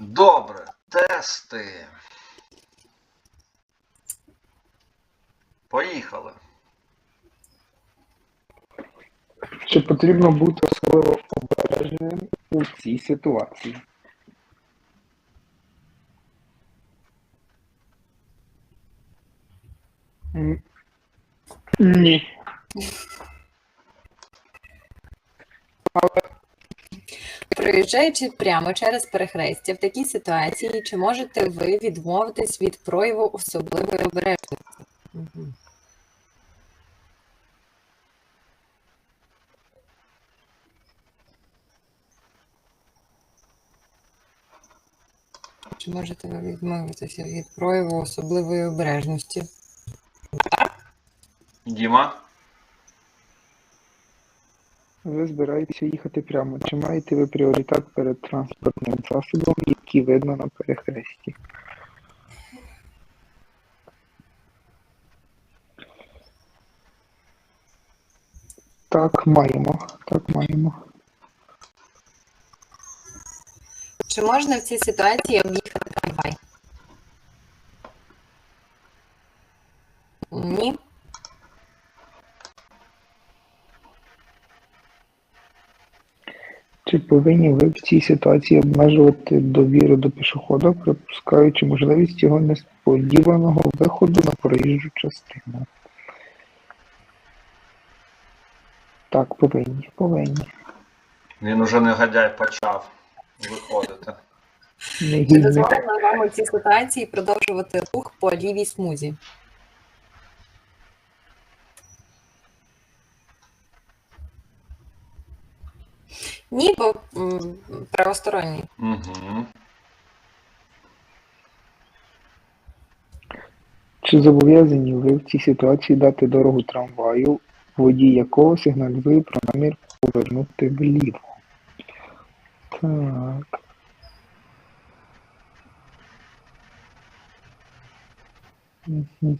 Добре, тести. Поїхали. Чи потрібно бути особливо обережним у цій ситуації? Ні. Проїжджаючи прямо через перехрестя в такій ситуації, чи можете ви відмовитись від прояву особливої обережності? Чи можете ви відмовитися від прояву особливої обережності? Діма. Ви збираєтеся їхати прямо. Чи маєте ви пріоритет перед транспортним засобом, який видно на перехресті? Так, маємо. Так, маємо. Чи можна в цій ситуації об'їхати трамвай? Ні. Чи повинні ви в цій ситуації обмежувати довіру до пішохода, припускаючи можливість його несподіваного виходу на проїжджу частину? Так, повинні, повинні. Він уже негодяй почав виходити. Чи дозволено вам у цій ситуації продовжувати рух по лівій смузі? Ні, бо м, правосторонній. Угу. Чи зобов'язані ви в цій ситуації дати дорогу трамваю, водій якого сигналізує про намір повернути вліво? Так. Мгм.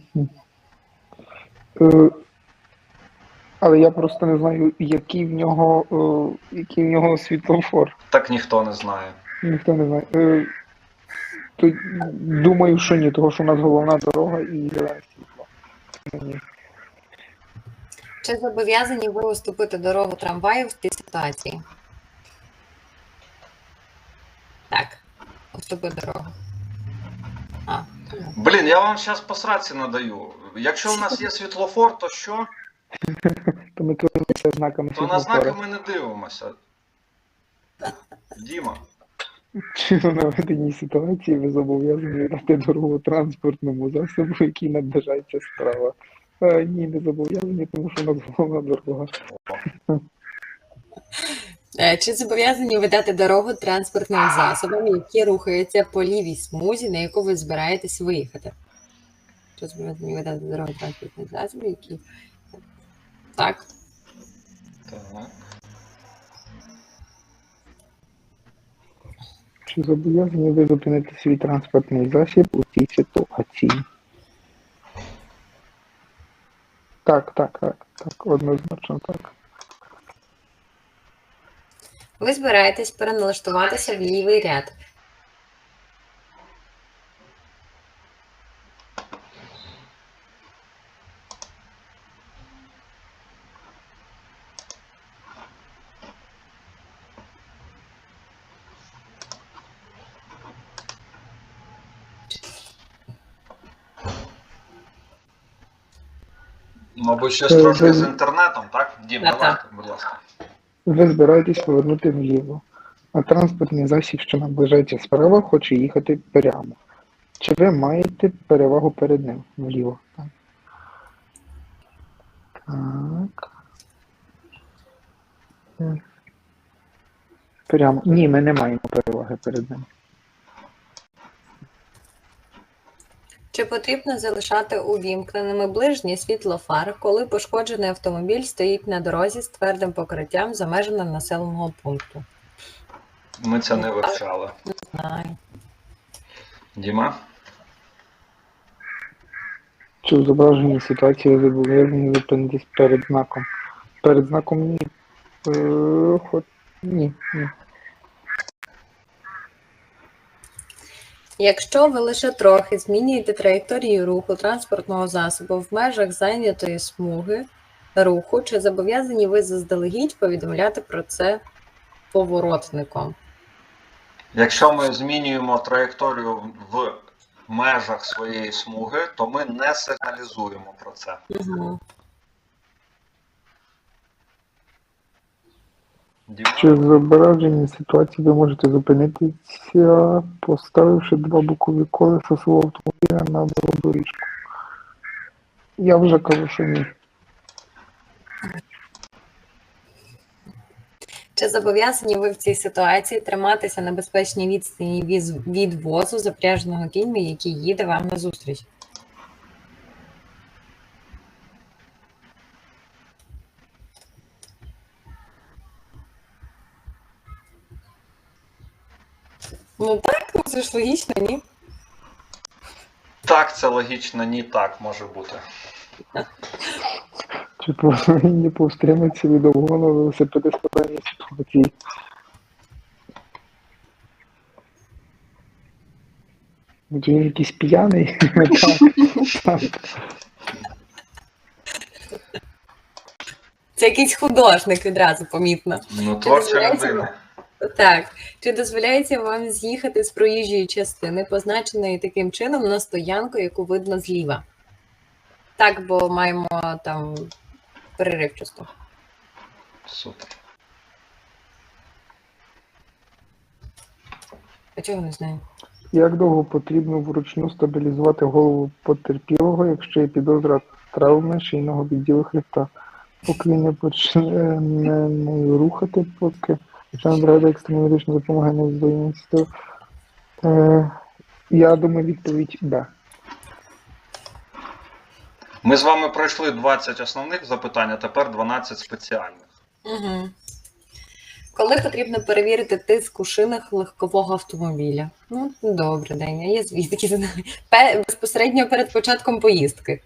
Е, Але я просто не знаю, який в нього, е, який в нього світлофор. Так ніхто не знає. Ніхто не знає. Е, то, думаю, що ні, тому що у нас головна дорога і зелене світло. Ні. Чи зобов'язані ви уступити дорогу трамваю в цій ситуації? Так, уступи дорогу. А. Блін, я вам зараз по сраці надаю. Якщо у нас є світлофор, то що? То ми керуємося знаками То на знаки ми не дивимося. Діма. Чи в наведеній ситуації ви зобов'язані дати дорогу транспортному засобу, який наближається справа? Е, ні, не зобов'язані, тому що у нас головна дорога. Е, Чи зобов'язані ви дати дорогу транспортним засобам, які рухаються по лівій смузі, на яку ви збираєтесь виїхати? Чи зобов'язані ви дати дорогу транспортним засобам, які. Так. Так. Чи зобов'язані ви зупинити свій транспортний засіб у цій ситуації? Так, так, так, так, однозначно так. Ви збираєтесь переналаштуватися в лівий ряд. Мабуть, щось Е, трошки ви- з інтернетом, так? Дім, Так, давайте, будь ласка. Ви збираєтесь повернути вліво, а транспортний засіб, що наближається справа, хоче їхати прямо. Чи ви маєте перевагу перед ним вліво? Так. Так. Е. Прямо. Ні, ми не маємо переваги перед ним. Чи потрібно залишати увімкненими ближні світло фар, коли пошкоджений автомобіль стоїть на дорозі з твердим покриттям за межами населеного пункту? Ми це не вивчали. Знаю. Діма? Чи в ситуації зобов'язані зупинитись перед знаком? Перед знаком ні. Е, хо- Ні, ні. Якщо ви лише трохи змінюєте траєкторію руху транспортного засобу в межах зайнятої смуги руху, чи зобов'язані ви заздалегідь повідомляти про це поворотником? Якщо ми змінюємо траєкторію в межах своєї смуги, то ми не сигналізуємо про це. Угу. Чи в зображеній ситуації ви можете зупинитися, поставивши два бокові колеса свого автомобіля на доріжку? Я вже кажу, що ні. Чи зобов'язані ви в цій ситуації триматися на безпечній відстані від, від возу, запряженого кіньми, який їде вам назустріч? Ну так, ну це ж логічно, ні? Так, це логічно, ні так може бути. Чи повинні повстриматися від обгону велосипедиста даній ситуації? Ну, Він якийсь п'яний. Це якийсь художник відразу помітно. Ну, творча людина. Так, чи дозволяється вам з'їхати з проїжджої частини, позначеної таким чином на стоянку, яку видно зліва? Так, бо маємо там переривчасту. Супер. А чого не знаю? Як довго потрібно вручну стабілізувати голову потерпілого, якщо є підозра травми шийного відділу хребта? Поки він не почне нею рухати, поки член бригади екстреної медичної допомоги не здоїнство. Е, я думаю, відповідь Б. Ми з вами пройшли 20 основних запитань, а тепер 12 спеціальних. Угу. Коли потрібно перевірити тиск у шинах легкового автомобіля? Ну, добре, день. А я звідки знаю? Безпосередньо перед початком поїздки.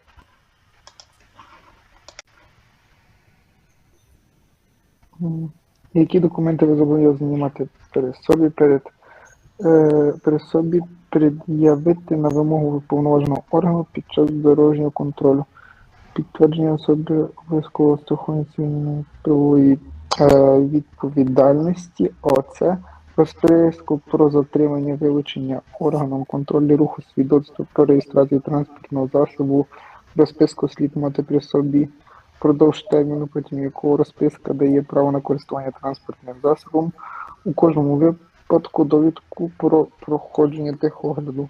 М. Які документи ви зобов'язані мати при собі перед е, при собі пред'явити на вимогу повноваженого органу під час дорожнього контролю? Підтвердження особи обов'язкового страхування цивільної е, відповідальності ОЦ, розписку про затримання вилучення органом контролю руху свідоцтва про реєстрацію транспортного засобу, розписку слід мати при собі впродовж терміну, протягом якого розписка дає право на користування транспортним засобом, у кожному випадку довідку про проходження техогляду.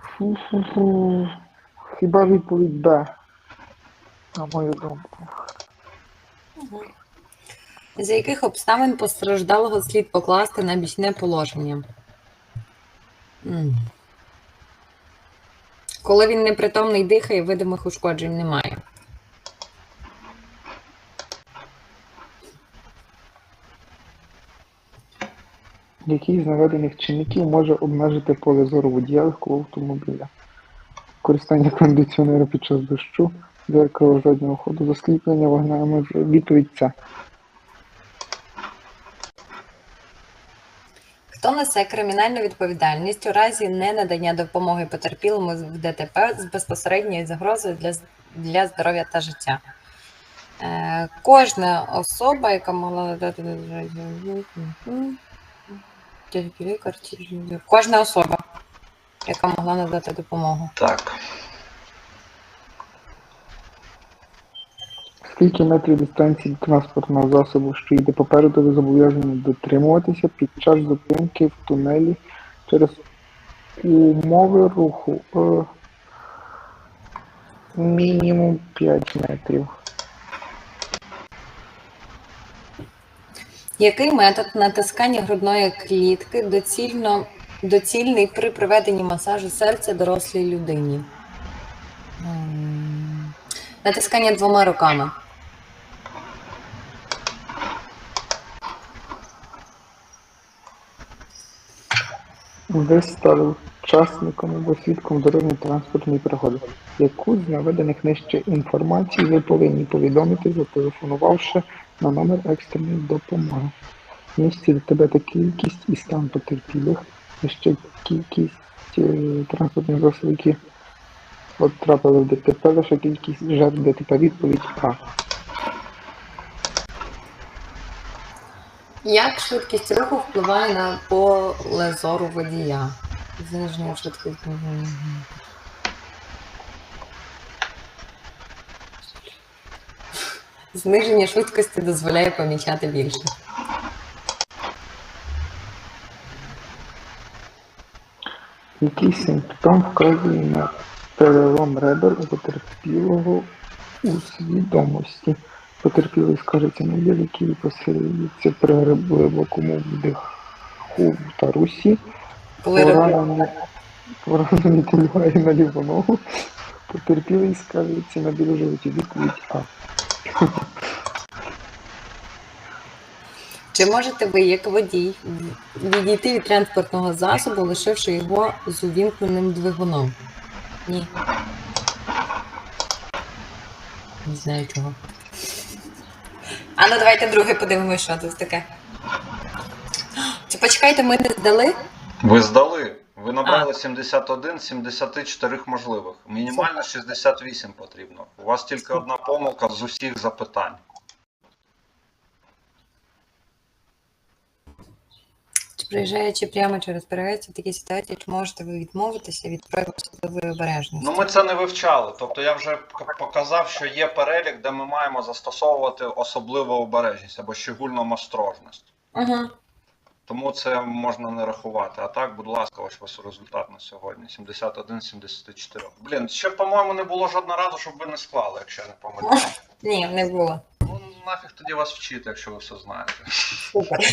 Фу-фу-фу. Хіба відповідь Б, на мою думку. За яких обставин постраждалого слід покласти на бічне положення? Коли він непритомний дихає, видимих ушкоджень немає. Який з наведених чинників може обмежити поле зору водія легкого автомобіля? Користання кондиціонера під час дощу, дзеркало заднього ходу, засліплення вогнями. Відповідь С. Хто несе кримінальну відповідальність у разі ненадання допомоги потерпілому в ДТП з безпосередньою загрозою для, для здоров'я та життя? Е, кожна особа, яка могла надати Тільки лікар, кожна особа, яка могла надати допомогу. Так. Скільки метрів дистанції до транспортного засобу, що йде попереду, ви зобов'язані дотримуватися під час зупинки в тунелі через умови руху? Е, мінімум 5 метрів. Який метод натискання грудної клітки доцільно, доцільний при проведенні масажу серця дорослій людині? Натискання двома руками. Ви стали учасником або свідком дорожньо-транспортної пригоди. Яку з наведених нижче інформацій ви повинні повідомити, зателефонувавши на номер екстреної допомоги? Місці до тебе та кількість і стан потерпілих, ще кількість е, транспортних засобів, які потрапили в ДТП, лише кількість жертв ДТП. Відповідь А. Як швидкість руху впливає на поле зору водія? Зниження швидкості. Зниження швидкості дозволяє помічати більше. Який симптом вказує на перелом ребер у потерпілого у свідомості? Потерпілий скажеться на який посилюється при глибокому вдиху та русі. Поранений поранений на ліву ногу. Потерпілий скажеться на біль у животі. Відповідь А. Чи можете ви, як водій, відійти від транспортного засобу, лишивши його з увімкненим двигуном? Ні. Не знаю чого. А ну давайте друге подивимося, що тут таке. Чи почекайте, ми не здали? Ви здали. Ви набрали 71 74 можливих. Мінімально 68 потрібно. У вас тільки одна помилка з усіх запитань. Чи приїжджаючи прямо через перець в такій ситуації, чи можете ви відмовитися від прояву особливої обережності? Ну, ми це не вивчали. Тобто я вже показав, що є перелік, де ми маємо застосовувати особливу обережність або щегульну осторожність. Угу. Тому це можна не рахувати. А так, будь ласка, ось ваш результат на сьогодні. 71 з 74. Блін, ще, по-моєму, не було жодного разу, щоб ви не склали, якщо я не помиляюсь. Ні, не було. Ну, нафіг тоді вас вчити, якщо ви все знаєте. Супер.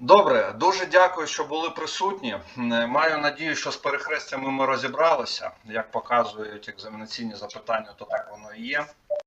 Добре, дуже дякую, що були присутні. Маю надію, що з перехрестями ми розібралися. Як показують екзаменаційні запитання, то так воно і є.